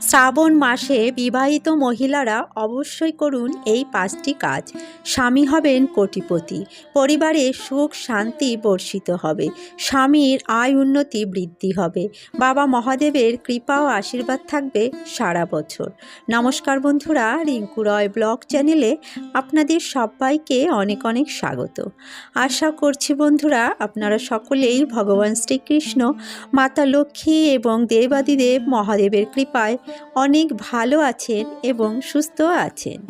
শ্রাবণ মাসে বিবাহিত মহিলারা অবশ্যই করুন এই পাঁচটি কাজ। স্বামী হবেন কোটিপতি, পরিবারে সুখ শান্তি বর্ষিত হবে, স্বামীর আয় উন্নতি বৃদ্ধি হবে, বাবা মহাদেবের কৃপা ও আশীর্বাদ থাকবে সারা বছর। নমস্কার বন্ধুরা, রিঙ্কু রয় ব্লগ চ্যানেলে আপনাদের সবাইকে অনেক অনেক স্বাগত। আশা করছি বন্ধুরা, আপনারা সকলেই ভগবান শ্রীকৃষ্ণ, মাতা লক্ষ্মী এবং দেবাদিদেব মহাদেবের কৃপায় অনেক ভালো আছেন এবং সুস্থ আছেন।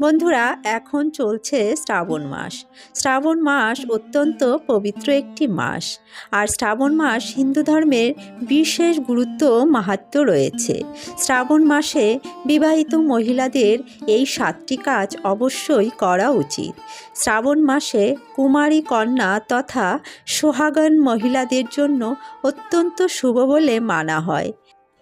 বন্ধুরা, এখন চলছে শ্রাবণ মাস। শ্রাবণ মাস অত্যন্ত পবিত্র একটি মাস। আর শ্রাবণ মাস হিন্দু ধর্মের বিশেষ গুরুত্ব মাহাত্ম্য রয়েছে। শ্রাবণ মাসে বিবাহিত মহিলাদের এই সাতটি কাজ অবশ্যই করা উচিত। শ্রাবণ মাসে কুমারী কন্যা তথা সোহাগান মহিলাদের জন্য অত্যন্ত শুভ বলে মানা হয়।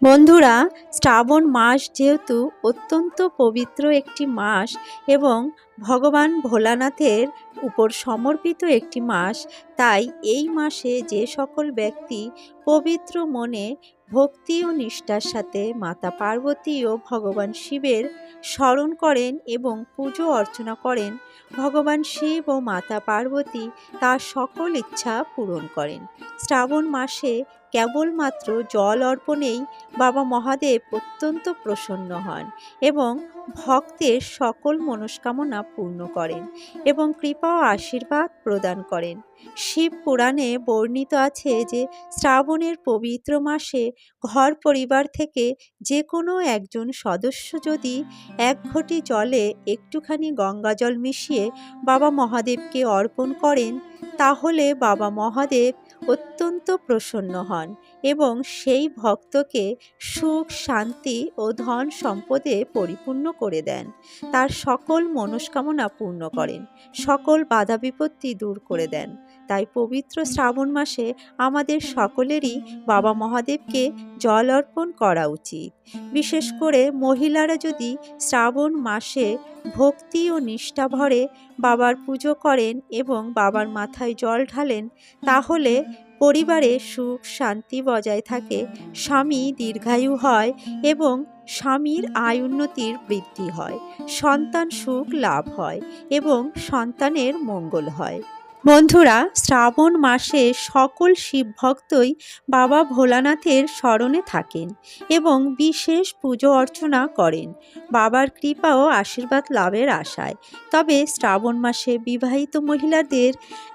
বন্ধুরা, শ্রাবণ মাস যেহেতু অত্যন্ত পবিত্র একটি মাস এবং ভগবান ভোলানাথের উপর সমর্পিত একটি মাস, তাই এই মাসে যে সকল ব্যক্তি পবিত্র মনে ভক্তি ও নিষ্ঠার সাথে মাতা পার্বতী ও ভগবান শিবের স্মরণ করেন এবং পুজো অর্চনা করেন। ভগবান শিব ও মাতা পার্বতী তার সকল ইচ্ছা পূরণ করেন। শ্রাবণ মাসে কেবলমাত্র জল অর্পণেই বাবা মহাদেব অত্যন্ত প্রসন্ন হন এবং ভক্তের সকল মনস্কামনা পূর্ণ করেন এবং কৃপা ও আশীর্বাদ প্রদান করেন। শিব পুরাণে বর্ণিত আছে যে, শ্রাবণের পবিত্র মাসে ঘর পরিবার থেকে যে কোনো একজন সদস্য যদি এক ঘটি জলে একটুখানি গঙ্গা জল মিশিয়ে বাবা মহাদেবকে অর্পণ করেন, তাহলে বাবা মহাদেব অত্যন্ত প্রসন্ন হন এবং সেই ভক্তকে সুখ, শান্তি ও ধন সম্পদে পরিপূর্ণ করে দেন। তার সকল মনস্কামনা পূর্ণ করেন, সকল বাধা বিপত্তি দূর করে দেন। তাই পবিত্র শ্রাবণ মাসে আমাদের সকলেরই বাবা মহাদেবকে জল অর্পণ করা উচিত। বিশেষ করে মহিলারা যদি শ্রাবণ মাসে ভক্তি ও নিষ্ঠা ভরে বাবার পুজো করেন এবং বাবার মাথায় জল ঢালেন, তাহলে পরিবারে সুখ শান্তি বজায় থাকে, স্বামী দীর্ঘায়ু হয় এবং স্বামীর আয় উন্নতির বৃদ্ধি হয়, সন্তান সুখ লাভ হয় এবং সন্তানের মঙ্গল হয়। বন্ধুরা, শ্রাবণ মাসে সকল শিব ভক্তই বাবা ভোলানাথের স্মরণে থাকেন এবং বিশেষ পুজো অর্চনা করেন। বাবার কৃপা ও আশীর্বাদ লাভের আশায়। তবে শ্রাবণ মাসে বিবাহিত মহিলাদের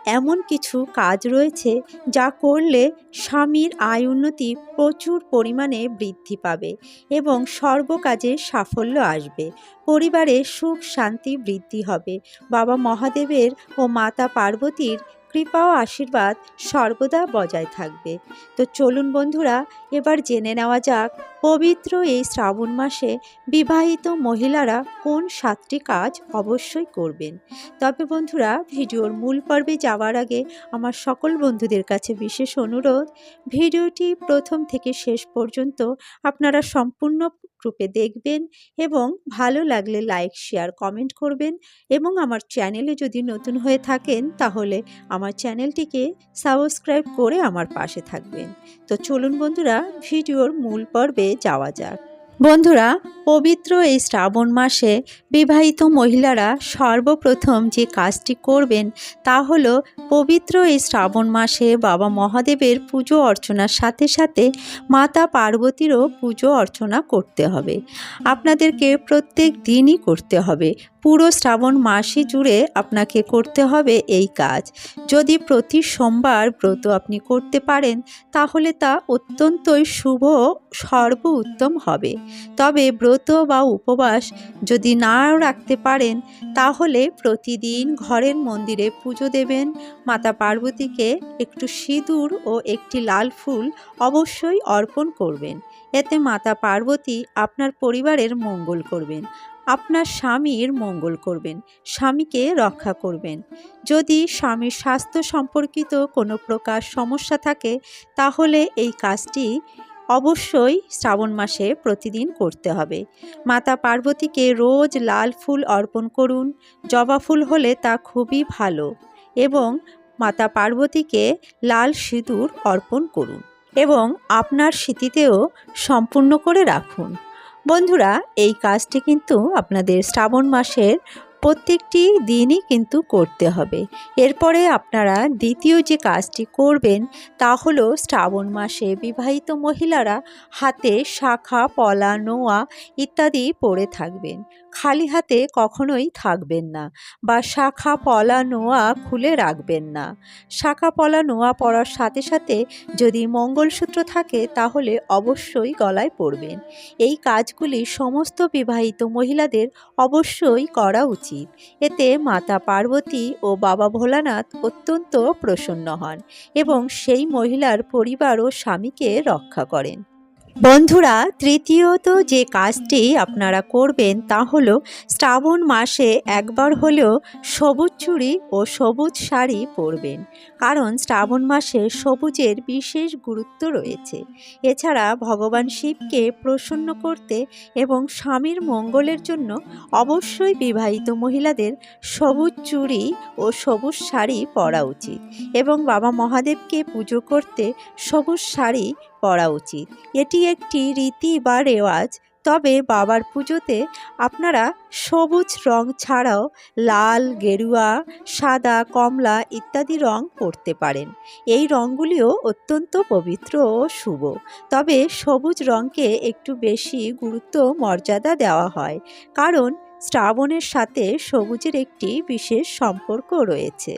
এমন কিছু কাজ রয়েছে যা করলে স্বামীর আয় উন্নতি প্রচুর পরিমাণে বৃদ্ধি পাবে এবং সর্বকাজে সাফল্য আসবে। পরিবারে সুখ, শান্তি, বৃদ্ধি হবে। বাবা মহাদেবের ও মাতা পার্বতীর কৃপা ও আশীর্বাদ সর্বদা বজায় থাকবে। তো চলুন বন্ধুরা, এবার জেনে নেওয়া যাক, পবিত্র এই শ্রাবণ মাসে বিবাহিত মহিলারা কোন সাতটি কাজ অবশ্যই করবেন। তবে বন্ধুরা, ভিডিওর মূল পর্বে যাওয়ার আগে আমার সকল বন্ধুদের কাছে বিশেষ অনুরোধ, ভিডিওটি প্রথম থেকে শেষ পর্যন্ত আপনারা সম্পূর্ণ রূপে দেখবেন এবং ভালো লাগলে লাইক শেয়ার কমেন্ট করবেন এবং আমার চ্যানেলে যদি নতুন হয়ে থাকেন তাহলে আমার চ্যানেলটিকে সাবস্ক্রাইব করে আমার পাশে থাকবেন। তো চলুন বন্ধুরা, ভিডিওর মূল পর্বে যাওয়া যাক। বন্ধুরা, পবিত্র এই শ্রাবণ মাসে বিবাহিত মহিলারা সর্বপ্রথম যে কাজটি করবেন তা হলো পবিত্র এই শ্রাবণ মাসে বাবা মহাদেবের পুজো অর্চনার সাথে সাথে মাতা পার্বতীরও পুজো অর্চনা করতে হবে। আপনাদেরকে প্রত্যেক দিনই করতে হবে। পুরো শ্রাবণ মাসই জুড়ে আপনাকে করতে হবে এই কাজ। যদি প্রতি সোমবার ব্রত আপনি করতে পারেন, তাহলে তা অত্যন্তই শুভ সর্ব উত্তম হবে। তবে ব্রত বা উপবাস যদি নাও রাখতে পারেন, তাহলে প্রতিদিন ঘরের মন্দিরে পুজো দেবেন। মাতা পার্বতীকে একটু সিঁদুর ও একটি লাল ফুল অবশ্যই অর্পণ করবেন। এতে মাতা পার্বতী আপনার পরিবারের মঙ্গল করবেন, আপনার স্বামীর মঙ্গল করবেন, স্বামীকে রক্ষা করবেন। যদি স্বামীর স্বাস্থ্য সম্পর্কিত কোনো প্রকার সমস্যা থাকে, তাহলে এই কাজটি অবশ্যই শ্রাবণ মাসে প্রতিদিন করতে হবে। মাতা পার্বতীকে রোজ লাল ফুল অর্পণ করুন। জবা ফুল হলে তা খুবই ভালো এবং মাতা পার্বতীকে লাল সিঁদুর অর্পণ করুন এবং আপনার স্মৃতিতেও সম্পূর্ণ করে রাখুন। বন্ধুরা, এই কাজটি কিন্তু আপনাদের শ্রাবণ মাসের প্রত্যেকটি দিনই কিন্তু করতে হবে। এরপরে আপনারা দ্বিতীয় যে কাজটি করবেন, তা হলো শ্রাবণ মাসে বিবাহিত মহিলারা হাতে শাখা, পলা, নোয়া ইত্যাদি পরে থাকবেন। খালি হাতে কখনোই থাকবেন না বা শাখা পলা নোয়া খুলে রাখবেন না। শাখা পলা নোয়া পরার সাথে সাথে যদি মঙ্গলসূত্র থাকে, তাহলে অবশ্যই গলায় পরবেন এই কাজগুলি সমস্ত বিবাহিত মহিলাদের অবশ্যই করা উচিত। এতে মাতা পার্বতী ও বাবা ভোলানাথ অত্যন্ত প্রসন্ন হন এবং সেই মহিলার পরিবার ও স্বামীকে রক্ষা করেন। বন্ধুরা, তৃতীয়ত যে কাজটি আপনারা করবেন তা হলো শ্রাবণ মাসে একবার হলেও সবুজ চুড়ি ও সবুজ শাড়ি পরবেন। কারণ শ্রাবণ মাসে সবুজের বিশেষ গুরুত্ব রয়েছে। এছাড়া ভগবান শিবকে প্রসন্ন করতে এবং স্বামীর মঙ্গলের জন্য অবশ্যই বিবাহিত মহিলাদের সবুজ চুড়ি ও সবুজ শাড়ি পরা উচিত। এবং বাবা মহাদেবকে পুজো করতে সবুজ শাড়ি পরা উচিত। এটি একটি রীতি বা রেওয়াজ, তবে বাবার পুজোতে আপনারা সবুজ রং ছাড়াও লাল, গেরুয়া, সাদা, কমলা ইত্যাদি রং পরতে পারেন। এই রঙগুলিও অত্যন্ত পবিত্র ও শুভ। তবে সবুজ রঙকে একটু বেশি গুরুত্ব মর্যাদা দেওয়া হয়, কারণ শ্রাবণের সাথে সবুজের একটি বিশেষ সম্পর্ক রয়েছে।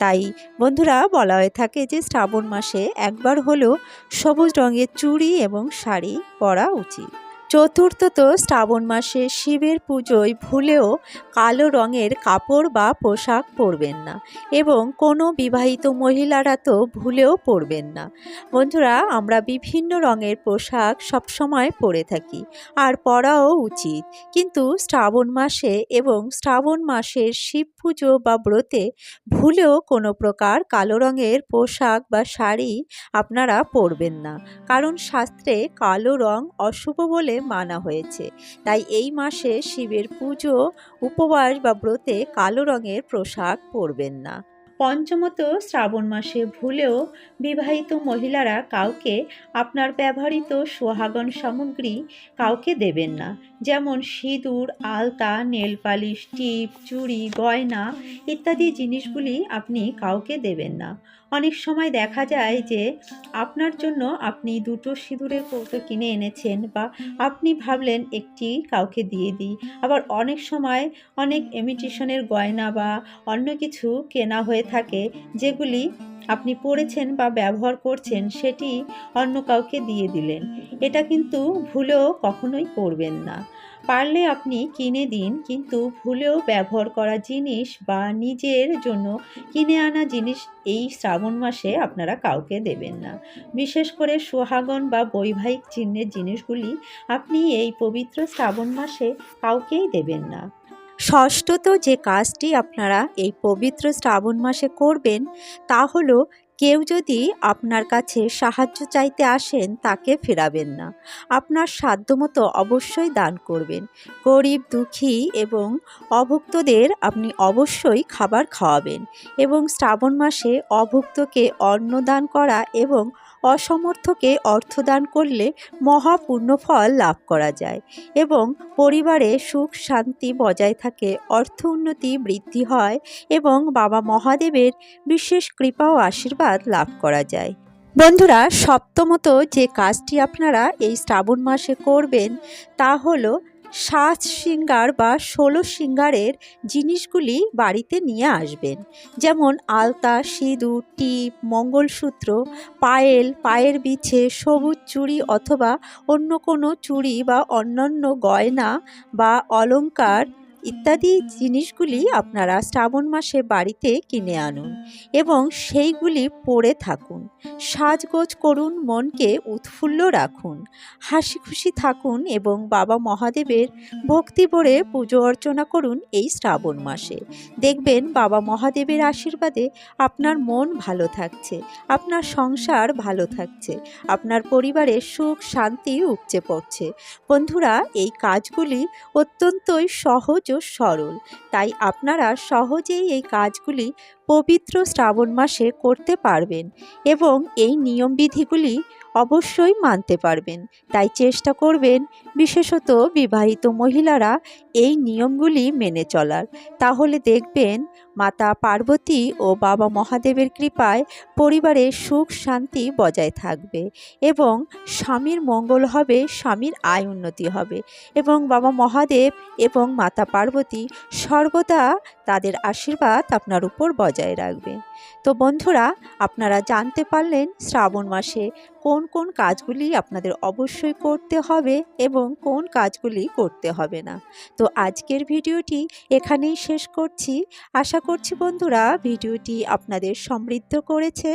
তাই বন্ধুরা বলা হয়ে থাকে যে শ্রাবণ মাসে একবার হলেও সবুজ রঙের চুড়ি এবং শাড়ি পরা উচিত। চতুর্থত শ্রাবণ মাসে শিবের পুজোয় ভুলেও কালো রঙের কাপড় বা পোশাক পরবেন না এবং কোনো বিবাহিত মহিলারা তো ভুলেও পরবেন না। বন্ধুরা, আমরা বিভিন্ন রঙের পোশাক সবসময় পরে থাকি আর পরাও উচিত। কিন্তু শ্রাবণ মাসে এবং শ্রাবণ মাসের শিব পুজো বা ব্রতে ভুলেও কোনো প্রকার কালো রঙের পোশাক বা শাড়ি আপনারা পরবেন না। কারণ শাস্ত্রে কালো রং অশুভ বলে মানা হয়েছে। তাই এই মাসে শিবের পুজো, উপবাস বা ব্রতে কালো রঙের পোশাক পরবেন না। পঞ্চমত শ্রাবণ মাসে ভুলেও বিবাহিত মহিলারা কাউকে আপনার ব্যবহৃত সোহাগন সামগ্রী কাউকে দেবেন না। যেমন সিঁদুর, আলতা, নেল পালিশ, টিপ, চুড়ি, গয়না ইত্যাদি জিনিসগুলি আপনি কাউকে দেবেন না। অনেক সময় দেখা যায় যে আপনার জন্য আপনি দুটো সিঁদুরের কৌটো কিনে এনেছেন বা আপনি ভাবলেন একটি কাউকে দিয়ে দিই। আবার অনেক সময় অনেক ইমিটেশনের গয়না বা অন্য কিছু কেনা হয়ে থাকে যেগুলি আপনি পড়েছেন বা ব্যবহার করছেন সেটি অন্য কাউকে দিয়ে দিলেন। এটা কিন্তু ভুলেও কখনোই করবেন না। পারলে আপনি কিনে দিন, কিন্তু ভুলেও ব্যবহার করা জিনিস বা নিজের জন্য কিনে আনা জিনিস এই শ্রাবণ মাসে আপনারা কাউকে দেবেন না। বিশেষ করে সোহাগন বা বৈবাহিক চিহ্নের জিনিসগুলি আপনি এই পবিত্র শ্রাবণ মাসে কাউকেই দেবেন না। ষষ্ঠত যে কাজটি আপনারা এই পবিত্র শ্রাবণ মাসে করবেন, তা হলো কেউ যদি আপনার কাছে সাহায্য চাইতে আসেন, তাকে ফেরাবেন না। আপনার সাধ্যমতো অবশ্যই দান করবেন। গরিব, দুঃখী এবং অভুক্তদের আপনি অবশ্যই খাবার খাওয়াবেন এবং শ্রাবণ মাসে অভুক্তকে অন্ন দান করা এবং অসমর্থকে অর্থদান করলে মহাপুণ্যফল লাভ করা যায় এবং পরিবারে সুখ শান্তি বজায় থাকে, অর্থ উন্নতি বৃদ্ধি হয় এবং বাবা মহাদেবের বিশেষ কৃপা ও আশীর্বাদ লাভ করা যায়। বন্ধুরা, সপ্তমত যে কাজটি আপনারা এই শ্রাবণ মাসে করবেন তা হলো সাত সিঙ্গার বা ষোলো সিঙ্গারের জিনিসগুলি বাড়িতে নিয়ে আসবেন। যেমন আলতা, সিঁদুর, টিপ, মঙ্গলসূত্র, পায়েল, পায়ের বিছে, সবুজ চুড়ি অথবা অন্য কোনো চুড়ি বা অন্যান্য গয়না বা অলংকার ইত্যাদি জিনিসগুলি আপনারা শ্রাবণ মাসে বাড়িতে কিনে আনুন এবং সেইগুলি পরে থাকুন। সাজগোজ করুন, মনকে উৎফুল্ল রাখুন, হাসি খুশি থাকুন এবং বাবা মহাদেবের ভক্তি ভরে পুজো অর্চনা করুন এই শ্রাবণ মাসে। দেখবেন বাবা মহাদেবের আশীর্বাদে আপনার মন ভালো থাকছে, আপনার সংসার ভালো থাকছে, আপনার পরিবারে সুখ, শান্তি উপচে পড়ছে। বন্ধুরা, এই কাজগুলি অত্যন্তই সহজ সরল। তাই আপনারা সহজেই এই কাজগুলি পবিত্র শ্রাবণ মাসে করতে পারবেন এবং এই নিয়মবিধিগুলি অবশ্যই মানতে পারবেন। তাই চেষ্টা করবেন বিশেষত বিবাহিত মহিলারা এই নিয়মগুলি মেনে চলার। তাহলে দেখবেন মাতা পার্বতী ও বাবা মহাদেবের কৃপায় পরিবারে সুখ শান্তি বজায় থাকবে এবং স্বামীর মঙ্গল হবে, স্বামীর আয় উন্নতি হবে এবং বাবা মহাদেব এবং মাতা পার্বতী সর্বদা তাদের আশীর্বাদ আপনার উপর বজায় রাখবে। তো বন্ধুরা, আপনারা জানতে পারলেন শ্রাবণ মাসে কোন কোন কাজগুলি আপনাদের অবশ্যই করতে হবে এবং কোন কাজগুলি করতে হবে না। তো আজকের ভিডিওটি এখানেই শেষ করছি। আশা করছি বন্ধুরা, ভিডিওটি আপনাদের সমৃদ্ধ করেছে।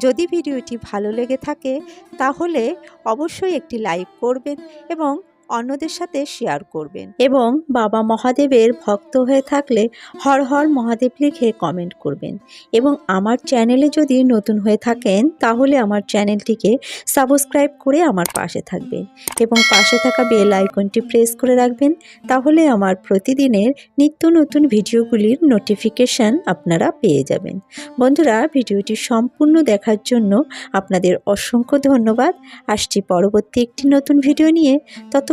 যদি ভিডিওটি ভালো লেগে থাকে, তাহলে অবশ্যই একটি লাইক করবেন এবং অন্যদের সাথে শেয়ার করবেন। এবং বাবা মহাদেবের ভক্ত হয়ে থাকলে হর হর মহাদেব লিখে কমেন্ট করবেন। এবং আমার চ্যানেলে যদি নতুন হয়ে থাকেন, তাহলে আমার চ্যানেলটিকে সাবস্ক্রাইব করে আমার পাশে থাকবেন। এবং পাশে থাকা বেল আইকনটি প্রেস করে রাখবেন, তাহলে আমার প্রতিদিনের নিত্য নতুন ভিডিওগুলির নোটিফিকেশান আপনারা পেয়ে যাবেন। বন্ধুরা ভিডিওটি সম্পূর্ণ দেখার জন্য আপনাদের অসংখ্য ধন্যবাদ। আসছি পরবর্তী একটি নতুন ভিডিও নিয়ে।